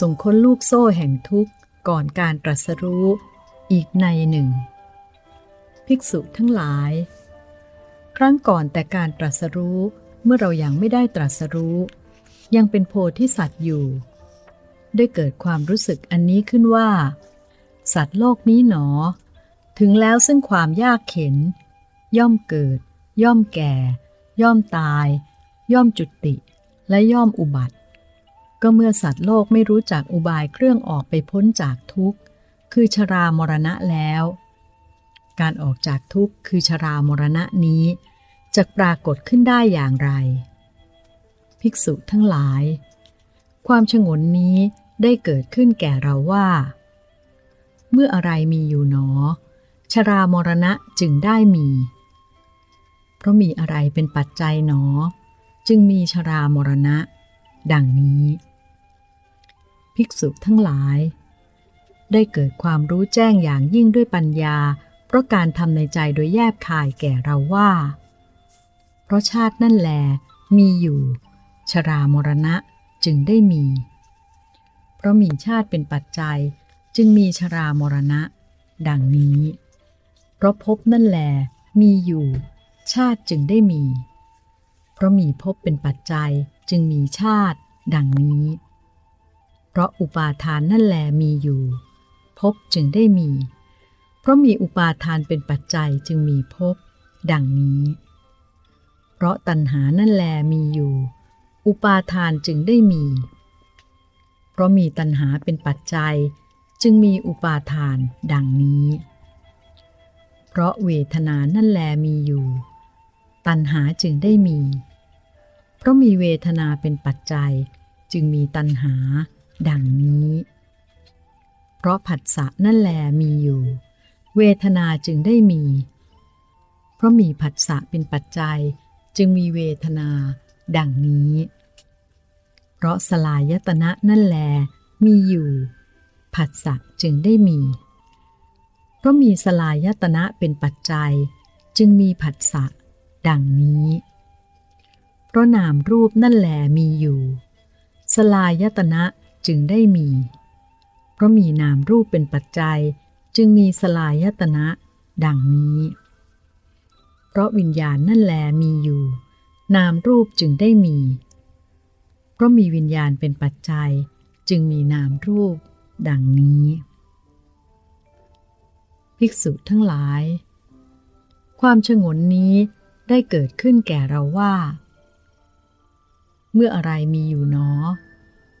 ส่งค้นลูกโซ่แห่งทุกข์ก่อนการตรัสรู้อีกในหนึ่ง ภิกษุทั้งหลาย ครั้งก่อนแต่การตรัสรู้เมื่อเรายัางไม่ได้ตรัสรู้ ยังเป็นโพธิสัตว์อยู่ ได้เกิดความรู้สึกอันนี้ขึ้นว่า สัตว์โลกนี้หนอ ถึงแล้วซึ่งความยากเข็น ย่อมเกิด ย่อมแก่ ย่อมตาย ย่อมจุติ และย่อมอุบัติ ก็เมื่อสัตว์โลกไม่รู้จักอุบายเครื่องออกไปพ้นจากทุกข์ คือชรามรณะแล้ว การออกจากทุกข์คือชรามรณะนี้จะปรากฏขึ้นได้อย่างไร ภิกษุทั้งหลาย ความฉงนนี้ได้เกิดขึ้นแก่เราว่า เมื่ออะไรมีอยู่หนอ ชรามรณะจึงได้มี เพราะมีอะไรเป็นปัจจัยหนอ จึงมีชรามรณะ ดังนี้ ภิกษุทั้งหลาย ได้เกิดความรู้แจ้งอย่างยิ่งด้วยปัญญา เพราะการทำในใจโดยแยบคายแก่เราว่า เพราะชาตินั่นแลมีอยู่ ชรามรณะจึงได้มี เพราะมีชาติเป็นปัจจัยจึงมีชรามรณะ ดังนี้ เพราะภพนั่นแลมีอยู่ ชาติจึงได้มี เพราะมีภพเป็นปัจจัยจึงมีชาติ ดังนี้ เพราะอุปาทานนั่นแลมีอยู่ภพจึงได้มี เพราะมีอุปาทานเป็นปัจจัยจึงมีภพดังนี้ เพราะตัณหานั่นแลมีอยู่ อุปาทานจึงได้มี เพราะมีตัณหาเป็นปัจจัย จึงมีอุปาทานดังนี้ เพราะเวทนานั่นแลมีอยู่ ตัณหาจึงได้มี เพราะมีเวทนาเป็นปัจจัย จึงมีตัณหา ดังนี้ เพราะผัสสะนั่นแลมีอยู่ เวทนาจึงได้มี เพราะมีผัสสะเป็นปัจจัยจึงมีเวทนา ดังนี้ เพราะสลายตนะนั่นแลมีอยู่ ผัสสะจึงได้มี เพราะมีสลายตนะเป็นปัจจัย จึงมีผัสสะดังนี้ เพราะนามรูปนั่นแหลมีอยู่ สลายตนะ จึงได้มี เพราะมีนามรูปเป็นปัจจัยจึงมีสลายตนะ ดังนี้ เพราะวิญญาณนั่นแลมีอยู่ นามรูปจึงได้มี เพราะมีวิญญาณเป็นปัจจัย จึงมีนามรูป ดังนี้ ภิกษุทั้งหลาย ความฉงนนี้ได้เกิดขึ้นแก่เราว่า เมื่ออะไรมีอยู่หนอ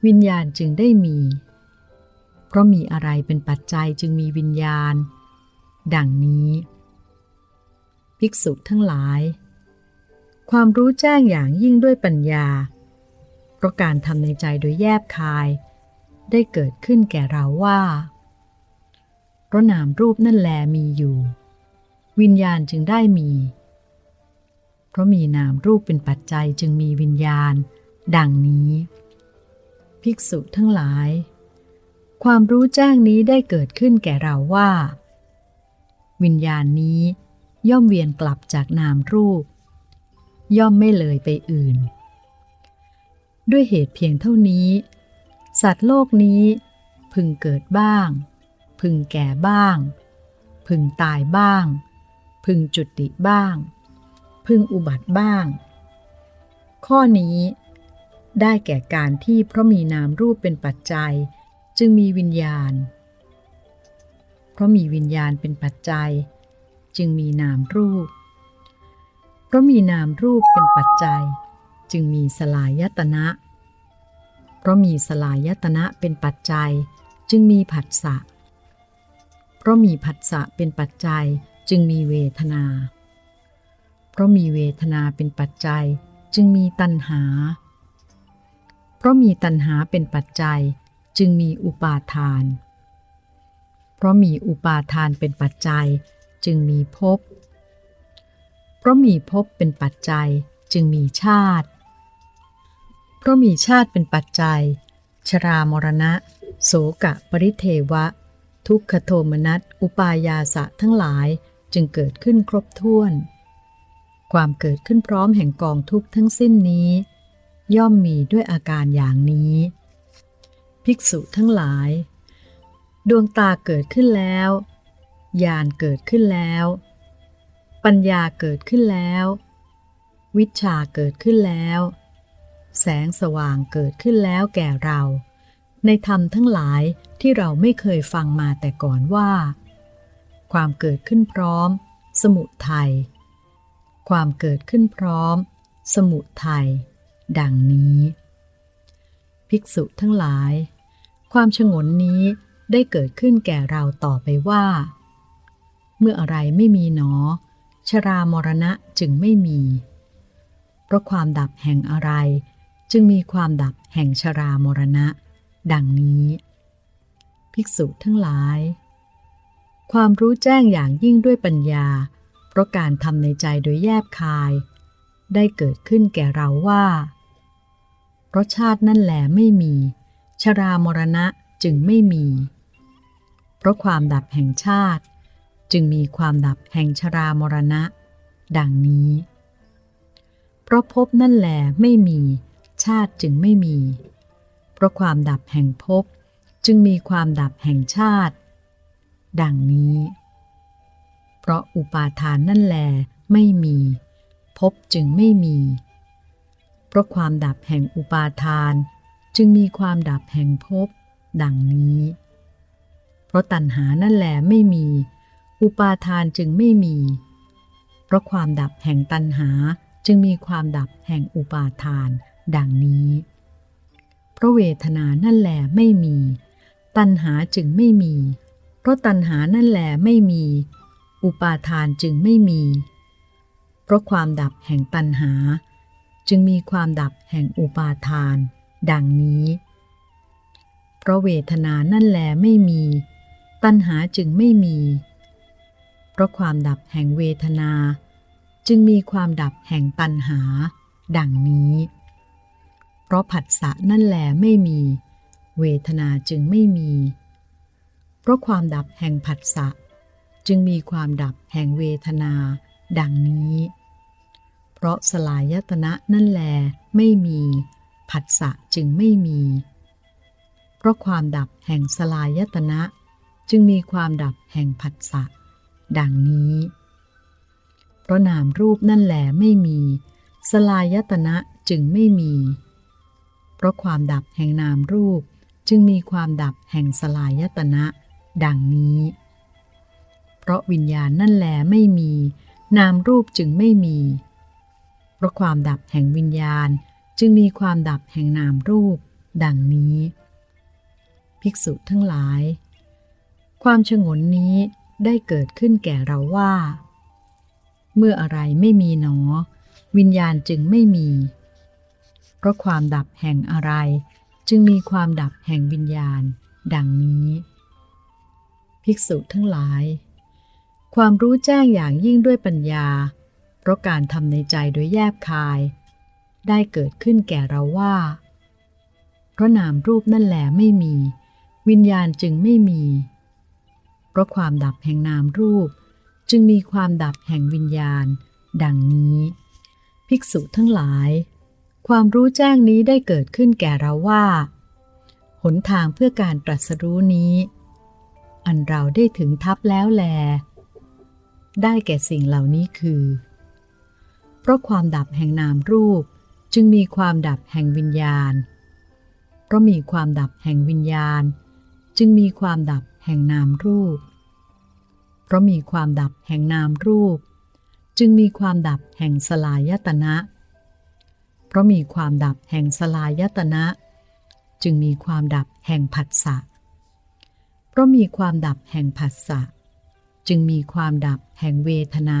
วิญญาณจึงได้มี เพราะมีอะไรเป็นปัจจัยจึงมีวิญญาณ ดังนี้ ภิกษุทั้งหลาย ความรู้แจ้งอย่างยิ่งด้วยปัญญา เพราะการทำในใจโดยแยบคาย ได้เกิดขึ้นแก่เราว่า เพราะนามรูปนั่นแลมีอยู่ วิญญาณจึงได้มี เพราะมีนามรูปเป็นปัจจัยจึงมีวิญญาณ ดังนี้ ภิกษุทั้งหลาย ความรู้แจ้งนี้ได้เกิดขึ้นแก่เราว่า วิญญาณนี้ย่อมเวียนกลับจากนามรูป ย่อมไม่เลยไปอื่น ด้วยเหตุเพียงเท่านี้ สัตว์โลกนี้ พึงเกิดบ้าง พึงแก่บ้าง พึงตายบ้าง พึงจุติบ้าง พึงอุบัติบ้าง ข้อนี้ ได้แก่การที่เพราะมีนามรูปเป็นปัจจัย จึงมีวิญญาณ เพราะมีวิญญาณเป็นปัจจัย จึงมีนามรูป เพราะมีนามรูปเป็นปัจจัย จึงมีสลายตนะ เพราะมีสลายตนะเป็นปัจจัย จึงมีผัสสะ เพราะมีผัสสะเป็นปัจจัยจึงมีเวทนา เพราะมีเวทนาเป็นปัจจัย จึงมีตัณหาเเพราะมีตัณหาเป็นปัจจัยจึงมีอุปาทาน เพราะมีอุปาทานเป็นปัจจัย จึงมีภพ เพราะมีภพเป็นปัจจัย จึงมีชาติ เพราะมีชาติเป็นปัจจัย ชรามรณะ โสกะปริเทวะ ทุกขโทมนัสอุปายาสะทั้งหลายจึงเกิดขึ้นครบถ้วน ความเกิดขึ้นพร้อมแห่งกองทุกข์ทั้งสิ้นนี้ ย่อมมีด้วยอาการอย่างนี้ ภิกษุทั้งหลาย ดวงตาเกิดขึ้นแล้วญาณเกิดขึ้นแล้ว ปัญญาเกิดขึ้นแล้ว วิชาเกิดขึ้นแล้ว แสงสว่างเกิดขึ้นแล้วแก่เรา ในธรรมทั้งหลายที่เราไม่เคยฟังมาแต่ก่อนว่า ความเกิดขึ้นพร้อม สมุทัยความเกิดขึ้นพร้อม สมุทัย ดังนี้ ภิกษุทั้งหลาย ความฉงนนี้ได้เกิดขึ้นแก่เราต่อไปว่า เมื่ออะไรไม่มีหนอ ชรามรณะจึงไม่มี เพราะความดับแห่งอะไร จึงมีความดับแห่งชรามรณะ ดังนี้ ภิกษุทั้งหลาย ความรู้แจ้งอย่างยิ่งด้วยปัญญา เพราะการทำในใจโดยแยบคาย ได้เกิดขึ้นแก่เราว่า เพราะชาตินั่นแหลไม่มี ชรามรณะจึงไม่มี เพราะความดับแห่งชาติ จึงมีความดับแห่งชรามรณะ ดังนี้ เพราะภพนั่นแหลไม่มี ชาติจึงไม่มี เพราะความดับแห่งภพจึงมีความดับแห่งชาติ ดังนี้ เพราะอุปาทานนั่นแหลไม่มีภพจึงไม่มี ราะความดับแห่งอุปาทาน จึงมีความดับแห่งภพดังนี้ เพราะตัณหานั่นแหลไม่มี อุปาทานจึงไม่มี เพราะความดับแห่งตัณหาจึงมีความดับแห่งอุปาทาน ดังนี้ เพราะเวทนานั่นแหลไม่มี ตัณหาจึงไม่มี เพราะตัณหานั่นแหลไม่มี อุปาทานจึงไม่มี เพราะความดับแห่งตัณหา จึงมีความดับแห่งอุปาทาน ดังนี้ เพราะเวทนานั่นแลไม่มี ตัณหาจึงไม่มี เพราะความดับแห่งเวทนา จึงมีความดับแห่งตัณหา ดังนี้ เพราะผัสสะนั่นแลไม่มี เวทนาจึงไม่มี เพราะความดับแห่งผัสสะจึงมีความดับแห่งเวทนา ดังนี้ เพราะสลายตนะนั่นแลไม่มี ผัสสะจึงไม่มี เพราะความดับแห่งสลายตนะ จึงมีความดับแห่งผัสสะดังนี้ เพราะนามรูปนั่นแหลไม่มี สลายตนะจึงไม่มี เพราะความดับแห่งนามรูปจึงมีความดับแห่งสลายตนะ ดังนี้ เพราะวิญญาณนั่นแหลไม่มี นามรูปจึงไม่มี เพราะความดับแห่งวิญญาณ จึงมีความดับแห่งนามรูป ดังนี้ ภิกษุทั้งหลาย ความฉงนนี้ได้เกิดขึ้นแก่เราว่า เมื่ออะไรไม่มีหนอ วิญญาณจึงไม่มี เพราะความดับแห่งอะไร จึงมีความดับแห่งวิญญาณ ดังนี้ ภิกษุทั้งหลาย ความรู้แจ้งอย่างยิ่งด้วยปัญญา เพราะการทำในใจโดยแยบคาย ได้เกิดขึ้นแก่เราว่า เพราะนามรูปนั่นแหลไม่มี วิญญาณจึงไม่มี เพราะความดับแห่งนามรูป จึงมีความดับแห่งวิญญาณ ดังนี้ ภิกษุทั้งหลาย ความรู้แจ้งนี้ได้เกิดขึ้นแก่เราว่า หนทางเพื่อการตรัสรู้นี้ อันเราได้ถึงทับแล้วแลได้แก่สิ่งเหล่านี้คือ เพราะความดับแห่งนามรูป จึงมีความดับแห่งวิญญาณ เพราะมีความดับแห่งวิญญาณ จึงมีความดับแห่งนามรูป เพราะมีความดับแห่งนามรูป จึงมีความดับแห่งสลายตนะ เพราะมีความดับแห่งสลายตนะ จึงมีความดับแห่งผัสสะเพราะมีความดับแห่งผัสสะจึงมีความดับแห่งเวทนา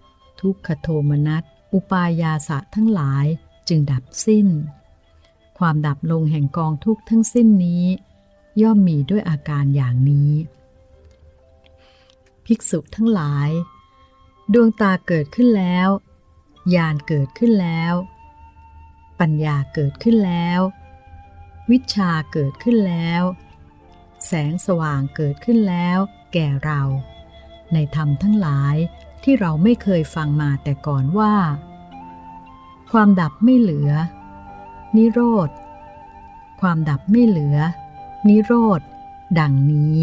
ทุกขโทมนัส อุปายาสะทั้งหลายจึงดับสิ้น ความดับลงแห่งกองทุกข์ทั้งสิ้นนี้ ย่อมมีด้วยอาการอย่างนี้ ภิกษุทั้งหลาย ดวงตาเกิดขึ้นแล้วญาณเกิดขึ้นแล้ว ปัญญาเกิดขึ้นแล้ว วิชาเกิดขึ้นแล้ว แสงสว่างเกิดขึ้นแล้ว แก่เรา ในธรรมทั้งหลาย ที่เราไม่เคยฟังมาแต่ก่อนว่า ความดับไม่เหลือ นิโรธ ความดับไม่เหลือ นิโรธ ดังนี้